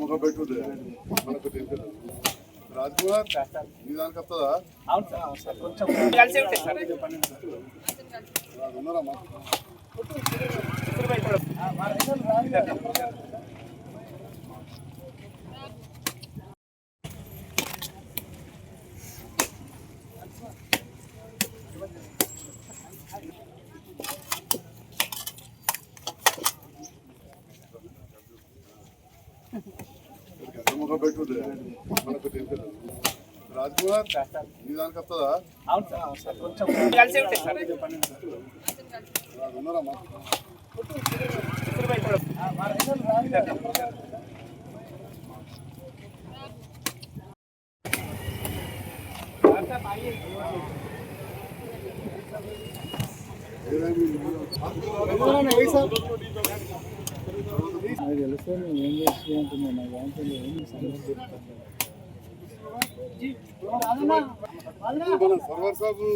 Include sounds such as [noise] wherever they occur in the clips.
ముఖం పెట్టుకుంటే మనకు తెలియదు. రాజ్కుమార్ నీ దానికి వస్తుందా? ఉన్నారమ్మా [laughs] రాజ్కుమార్ నీ దానికి వస్తుందా? ఉన్నారమ్మా. తెలుసు ఏం చేసి నాకు దాంట్లో ఏం మన సర్వర్ సాబు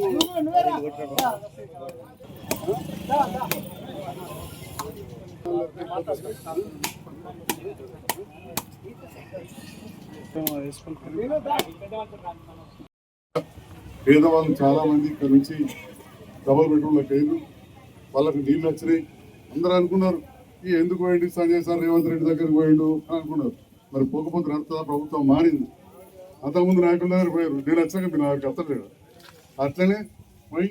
పేదవాళ్ళు చాలా మంది ఇక్కడ నుంచి డబల్ బెడ్రూమ్లకు అయ్యారు వాళ్ళకి నీళ్ళు వచ్చినాయి అందరూ అనుకున్నారు ఈ ఎందుకు పోయింది సంజయ్ సార్ రేవంత్ రెడ్డి దగ్గరికి పోయిండు అని అనుకున్నారు. మరి పోకపోతే నడుస్తుందా ప్రభుత్వం మారింది. అంతకుముందు నాయకుల దగ్గర పోయారు? నేను వచ్చాక మీరు నాకు అత్తలేడు అట్లనే పోయి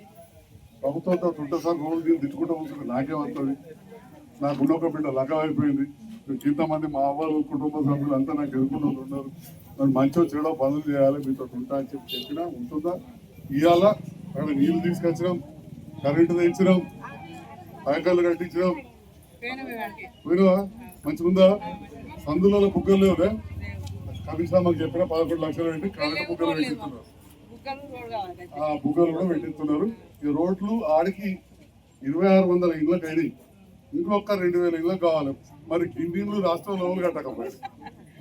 ప్రభుత్వంతో చుట్ట సార్ రోజు దీన్ని తిట్టుకుంటూ ఉంటుంది నాకేమవుతుంది నా గుణొక బిడ్డ లగం అయిపోయింది ఇంతమంది మా అవ్వలు కుటుంబ సభ్యులు అంతా నాకు ఎదుర్కొన్న వాళ్ళు ఉన్నారు. మరి మంచో చెడో పనులు చేయాలి మీతో ఉంటా అని చెప్పి చెప్పినా ఉంటుందా? ఇవాళ అక్కడ నీళ్ళు తీసుకొచ్చినాం కరెంటు తెచ్చినాం ట్యాంకర్లు కట్టించినాం. పోయినవా మంచిగుందా? సందులలో బుగ్గలు కమిషన్ మాకు చెప్పిన పదకొండు లక్షలు పెట్టి కరెంటు బుగ్గలు పెట్టిస్తున్నారు. ఆ బుగ్గలు కూడా పెట్టిస్తున్నారు. ఈ రోడ్లు ఆడికి ఇరవై ఆరు వందల ఇళ్ళకి అయినాయి ఇంకొక రెండు వేల ఇళ్ళకి కావాలి. మరి కిందీళ్ళు రాష్ట్రంలో ఎవరు కట్టకపోయి.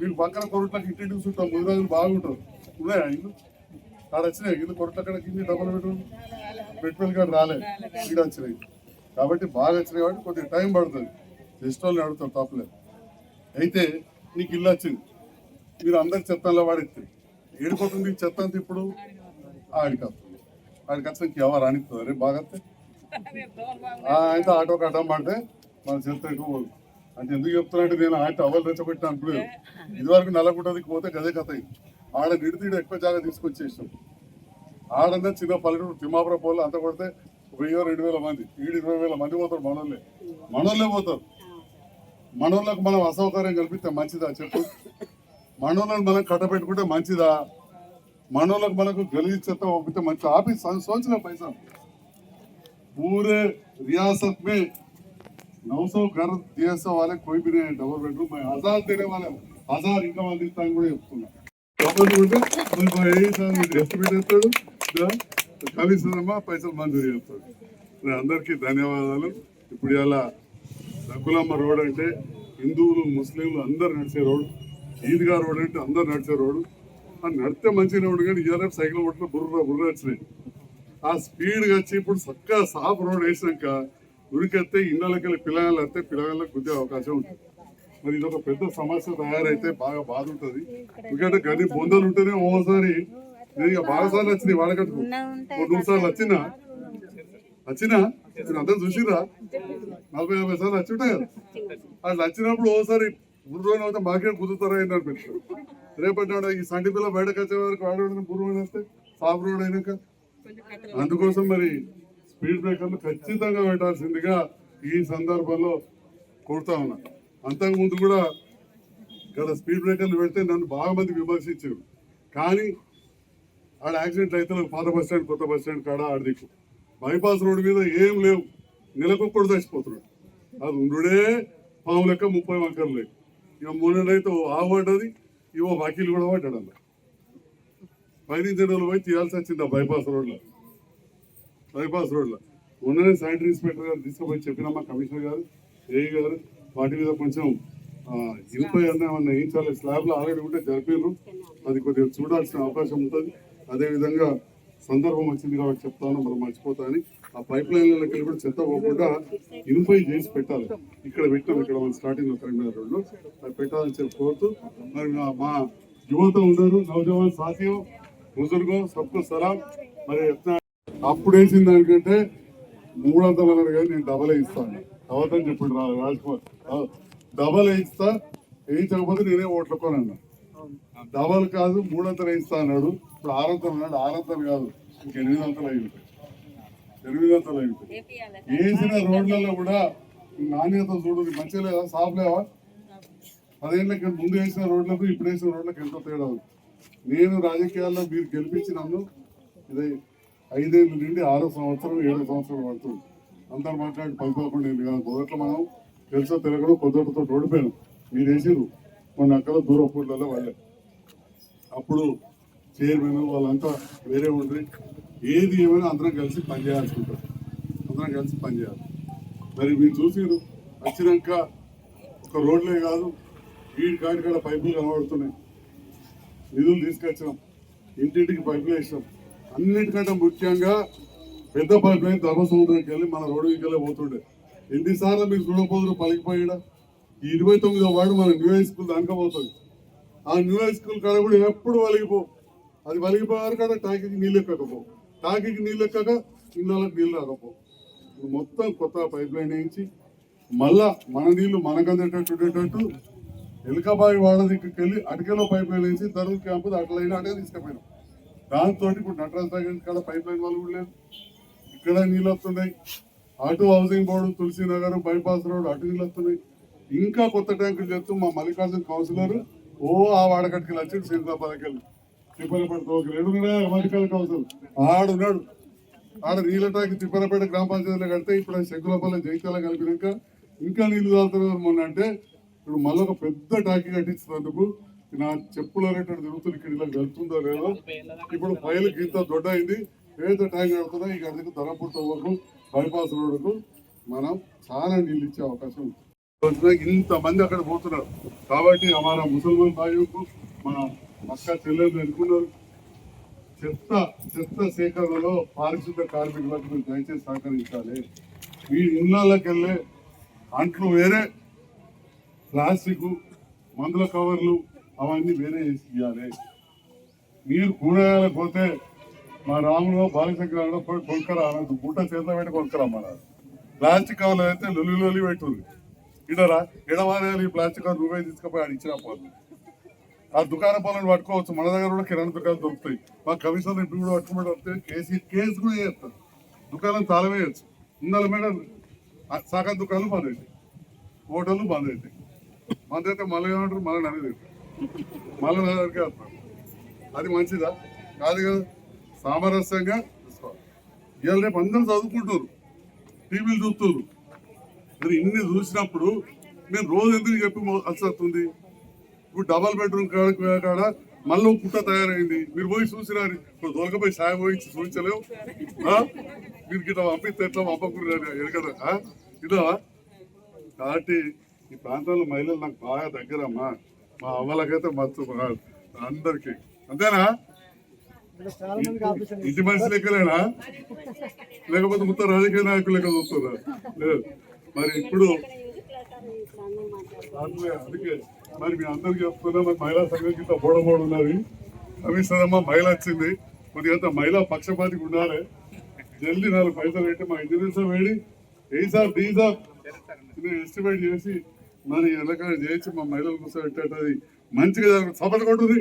మీకు పక్కన కొరట్లకి ఇంటింటికి చుట్టాం ముందు రోజులు బాగుంటుంది ఉన్నాయా ఇల్లు? ఆడ వచ్చినాయి. ఇల్లు కొరట్ల కడ కింది డబ్బులు పెట్టు. పెట్టుబడి కాడ రాలే. ఇక్కడ వచ్చినాయి. కాబట్టి బాగా వచ్చినాయి కాబట్టి కొద్దిగా టైం పడుతుంది. జస్ట్ వాళ్ళు అడుగుతారు తప్పలేదు. అయితే నీకు ఇల్లు వచ్చింది. మీరు అందరి చెత్తలో వాడితే ఏడిపోతుంది చెత్త అంతా ఇప్పుడు? ఆడికి వస్తుంది ఆడికి వచ్చిన ఎవరు అనిస్తుంది రేపు బాగా అయితే ఆటోకి అడ్డం పడితే మన చెత్త ఎక్కువ. అంటే ఎందుకు చెప్తున్నట్టు నేను ఆట అవలు రెచ్చగొట్టి అనుకోలేదు ఇదివరకు నల్లగుంటదికి పోతే గదే కథ. ఆడ నిడితీడు ఎక్కువ జాగా తీసుకొచ్చేసాం. ఆడంతా చిన్న పల్లెటూరు తిమ్మాపురం పోలు అంత కొడితే వెయ్యో రెండు వేల మంది. ఈడు ఇరవై వేల మంది పోతారు మనోళ్ళే. మనోళ్ళే పోతారు. మనోళ్ళకు మనం అసౌకర్యం కల్పిస్తే మంచిదా చెప్పు? మనోళ్ళని మనం కట్టబెట్టుకుంటే మంచిదా మనోళ్ళకు మనకు గలీజ్ చెత్త పంపితే మంచి ఆఫీస్ సోచిన పైసా पूरे रियासत में 900 घर दिए वाले कोई भी नहीं है डबल बेडरूम में हजार देने वाले हजार ఇన్కమ్ అందిస్తాను కూడా చెప్తున్నా డబుల్ ఉంటే మరి ఏ సార్ మీరు ఎస్టిమేట్ ఎత్తాడు కమిషన్ అమ్మా పైసలు మంజూరు చేస్తాడు మరి అందరికీ ధన్యవాదాలు ఇప్పుడు ఇలా రఘులమ్మ రోడ్ అంటే హిందువులు ముస్లింలు అందరు నడిచే రోడ్ ఈద్గా రోడ్ అంటే అందరు నడిచే రోడ్డు ఆ నడితే మంచిగా ఉండు కానీ ఇవాళ సైకిల్ కొట్టిన బుర్ర బుర్ర వచ్చినాయి. ఆ స్పీడ్గా వచ్చి ఇప్పుడు చక్కగా సాఫ్ రోడ్ వేసినాక ఉరికెత్తే ఇళ్ళకెళ్ళి పిల్లలు వస్తే పిల్లగాళ్ళకి గుద్దే అవకాశం ఉంటుంది. మరి ఇది ఒక పెద్ద సమస్య తయారైతే బాగా బాధ ఉంటుంది. ఎందుకంటే గది బొందలు ఉంటేనే ఓసారి నేను ఇక బాగా సార్లు వచ్చినాయి వాడకట్టుకు. మూడు సార్లు వచ్చినా? వచ్చినా? మీరు అందరూ చూసిరా నలభై యాభై సార్లు వచ్చి ఉంటాయి కదా. అట్లా వచ్చినప్పుడు ఓసారి మూడు రోజుల అవుతే మాకే కుదురుతారా ఏంటి అనిపిస్తుంది రేపటి నాడు ఈ సంటి పిల్ల బయటకు వచ్చే వరకు వాడు బుర్రు వస్తే సాఫ్ రోడ్ అయినాక. అందుకోసం మరి స్పీడ్ బ్రేకర్లు ఖచ్చితంగా పెట్టాల్సిందిగా ఈ సందర్భంలో కోరుతా ఉన్నా. అంతకు ముందు కూడా ఇక్కడ స్పీడ్ బ్రేకర్లు పెడితే నన్ను బాగా మంది విమర్శించారు కానీ ఆడ యాక్సిడెంట్ అయితే పాత బస్ స్టాండ్ కొత్త బస్ స్టాండ్ కాడ ఆడదిక్కు బైపాస్ రోడ్డు మీద ఏం లేవు. నెలకొక్కడు చచ్చిపోతున్నాడు. అది ఉండుడే పాము లెక్క ముప్పై వంకలు లేవు. ఇక మొన్నడైతే ఆవు పడ్డది ఇవో వకీలు కూడా పడ్డాడు అలా పైనుంచి రోజులు పోయి తీయాల్సి వచ్చింది ఆ బైపాస్ రోడ్లో. బైపాస్ రోడ్లో. మొన్ననే శానిటరీ ఇన్స్పెక్టర్ గారు తీసుకుపోయి చెప్పినమ్మా కమిషనర్ గారు ఏ గారు వాటి మీద కొంచెం ఆ, అన్న ఏమన్నా వేయించాలి స్లాబ్లో ఆల్రెడీ ఉంటే జరిపారు అది కొద్దిగా చూడాల్సిన అవకాశం ఉంటుంది. అదేవిధంగా సందర్భం వచ్చింది కాబట్టి చెప్తాను మనం మర్చిపోతాను ఆ పైప్ లైన్లకి వెళ్ళి కూడా చెత్త పోకుండా ఇన్ఫై చేసి పెట్టాలి. ఇక్కడ పెట్టాం ఇక్కడ మన స్టార్టింగ్ కరీంనగర్ రోడ్లో. అది పెట్టాలని చెప్పి కోరుతూ మరి మా- యువత ఉన్నారు నవజవాన్ సాధ్యం బుజుర్గో సబ్కు సలాం. మరి ఎట్లా అప్పుడు దానికంటే మూడు వందలు అన్నారు కానీ నేను డబల్ ఇస్తాను అవతని చెప్పాడు రాజ్ కుమార్. డబల్ ఇస్తా వేయించకపోతే నేనే ఓట్లకోనన్నా డబల్ కాదు మూడు ఇస్తా అన్నాడు. ఇప్పుడు ఆరు వందలు అన్నాడు ఆరు వందలు కాదు ఇంక ఎనిమిది వందలు అయిపోయి ఎనిమిది వందలు అయిపోయి వేసిన రోడ్లలో కూడా నాణ్యత చూడు మంచిగా లేదా? సాఫ్ లేవా పదేళ్ళకి ముందు వేసిన రోడ్లకు ఇప్పుడు వేసిన రోడ్లకు ఎంతో తేడా ఉంది? నేను రాజకీయాల్లో మీరు గెలిపించి నన్ను ఇది ఐదేళ్ళు నుండి ఆరో సంవత్సరం ఏడో సంవత్సరం పడుతుంది. అందరు మాట్లాడి పది పదకొండు ఏళ్ళు కాదు. మొదట్లో మనం తెలుసో తిరగడం కొద్దితో ఓడిపోయాను మీరు వేసిరు కొన్ని అక్కడ దూరపూర్లలో వాళ్ళే. అప్పుడు చైర్మన్ వాళ్ళంతా వేరే ఉండి ఏది ఏమైనా అందరం కలిసి పనిచేయాల్సి ఉంటుంది అందరం కలిసి పనిచేయాలి మరి మీరు చూసారు వచ్చినాక ఒక రోడ్లే కాదు వీడి కాడి కాడ పైపులు కనబడుతున్నాయి. నిధులు తీసుకొచ్చాం ఇంటింటికి పైపులు వేసాం అన్నిటికంటే ముఖ్యంగా పెద్ద పైపు లైన్ ధర్మసముద్రంకి వెళ్ళి మన రోడ్డు వెళ్ళి పోతుండే. ఎన్నిసార్లు మీరు చూడకపోదురు పలికిపోయాడా? ఈ ఇరవై తొమ్మిదో వాడు మన న్యూ హై స్కూల్ దానికపోతుంది ఆ న్యూ హై స్కూల్ కాడ కూడా ఎప్పుడు వలిగిపో. అది వలిగిపోయారు కదా టాకీకి నీళ్ళు ఎక్కకపో టాకీకి నీళ్ళు ఎక్కక ఇళ్ళకి నీళ్ళు రాకపో. మొత్తం కొత్త పైప్ లైన్ వేయించి మళ్ళా మన నీళ్ళు మనకు అందేటట్టు ఉండేటట్టు ఎలకబాయి వాడ దగ్గరికి వెళ్ళి అటకెలో పైప్ లైన్ వేసి ధరలు క్యాంపు అటలైన అటే తీసుకుపోయినాం. దాంతో ఇప్పుడు నటరాజ్ దగ్గర కాడ పైప్ లైన్ వాళ్ళు కూడా లేదు ఇక్కడ నీళ్ళు వస్తున్నాయి. అటు housing board Tulasinagar bypass road అటు నీళ్ళు వస్తున్నాయి. ఇంకా కొత్త ట్యాంకులు చేస్తూ మా మల్లికార్జున కౌన్సిలర్ ఓ ఆ వాడకట్టుకి వచ్చి శ్రీకాబాద్కి వెళ్ళి. తిప్పలపేట ఒక రెండు మల్లికార్జున కౌన్సిలర్. ఆడున్నాడు. ఆడ నీళ్ళ ట్యాంక్ తిప్పలపేట గ్రామ పంచాయతీలో కడితే ఇప్పుడు శంకులపల్లి జైత్యాల కలిపినాక ఇంకా నీళ్ళు తాగుతున్నారు మొన్న అంటే ఇప్పుడు మళ్ళీ ఒక పెద్ద టాకీ కట్టించినందుకు నా చెప్పులు అనేటువంటి తిరుగుతుంది ఇక్కడ ఇలా గడుతుందో లేదో ఇప్పుడు ఫైల్కి ఇంత దొడ్డ అయింది పేద ట్యాంక్ కడుతున్నా ఈ గడికి ధరపూర్ వరకు బైపాస్ రోడ్డుకు మనం చాలా నీళ్ళు ఇచ్చే అవకాశం ఉంది. ఇంత మంది అక్కడ పోతున్నారు. కాబట్టి మన ముసల్మాన్ భాయ్యకు మన అక్క చెల్లెలు అనుకున్నారు చెత్త చెత్త సేకరణలో పారిశుద్ధ కార్మికులకు మీరు దయచేసి సహకరించాలి. మీ ఇళ్ళకెళ్ళే అంట్లు వేరే ప్లాస్టిక్ మందుల కవర్లు అవన్నీ వేరే వేసి ఇవ్వాలి మీరు కూరగాయలకు పోతే మా రాములో బాలశంకరంలో కొనుక్కరా అనద్దు గుట్ట చేతిలో పెట్టి మన. ప్లాస్టిక్ కవర్లు అయితే లొల్లి లొల్లి పెట్టుంది ఇడరా? ఇడవారేయాలి ఈ ప్లాస్టిక్ కవర్ తీసుకుపోయి ఆడు ఇచ్చిన పోతుంది ఆ దుకాణ పనులు పట్టుకోవచ్చు. మన దగ్గర కూడా కిరాణా దుకాణాలు దొరుకుతాయి. మా కమిషన్ ఇంటి కూడా పట్టుకుంటే వస్తే కేసు కేసు కూడా చేస్తారు. దుకాణం తాళవేయచ్చు ఇందాల మేడం సగం దుకాణాలు బంద్ అవుతాయి హోటళ్ళు బంద్ అవుతాయి బంద్ అయితే మళ్ళీ ఏమంటారు? మళ్ళీ అనేది మళ్ళీ నా దగ్గరికి వస్తారు. అది మంచిదా? కాదు కదా. సామరస్యంగా తీసుకోవాలి. ఇవాళ రేపు అందరూ చదువుకుంటారు టీవీలు చూస్తున్నారు. మరి ఇన్ని చూసినప్పుడు నేను రోజు ఎందుకు చెప్పి అలసత్తుంది ఇప్పుడు డబల్ బెడ్రూమ్ కాడ కాడ మళ్ళీ పుట్ట తయారైంది. మీరు పోయి చూసినారు. ఇప్పుడు దొరకపోయి సాయం పోయి చూపించలేవు? మీరు గిట్లా పంపిస్తే ఎట్లా పంపకూడదు కదా? ఇదా? కాబట్టి ఈ ప్రాంతంలో మహిళలు నాకు బాగా దగ్గరమ్మా. మా అవ్వలకైతే మత్తు అందరికి. అంతేనా? ఇంటి మనిషి లెక్కలేనా? లేకపోతే మొత్తం రాజకీయ నాయకులు లెక్క చూస్తారా లేదు. మరి ఇప్పుడు అందుకే మరి మీ అందరికి చెప్తున్నా మరి మహిళా సంఘం కింద బోడబోడు ఉన్నది. కమిషనర్ అమ్మ మహిళ వచ్చింది. కొద్దిగా మహిళా పక్షపాతికి ఉండాలి. జల్దీ నాలుగు పైసలు పెట్టి మా ఇంజనీర్స్ వేడి. A sir D sir? Estimate చేసి మరి ఎలాగ చేసి మా మహిళల కోసం పెట్టేది మంచిగా సపోర్ట్ కొట్టుది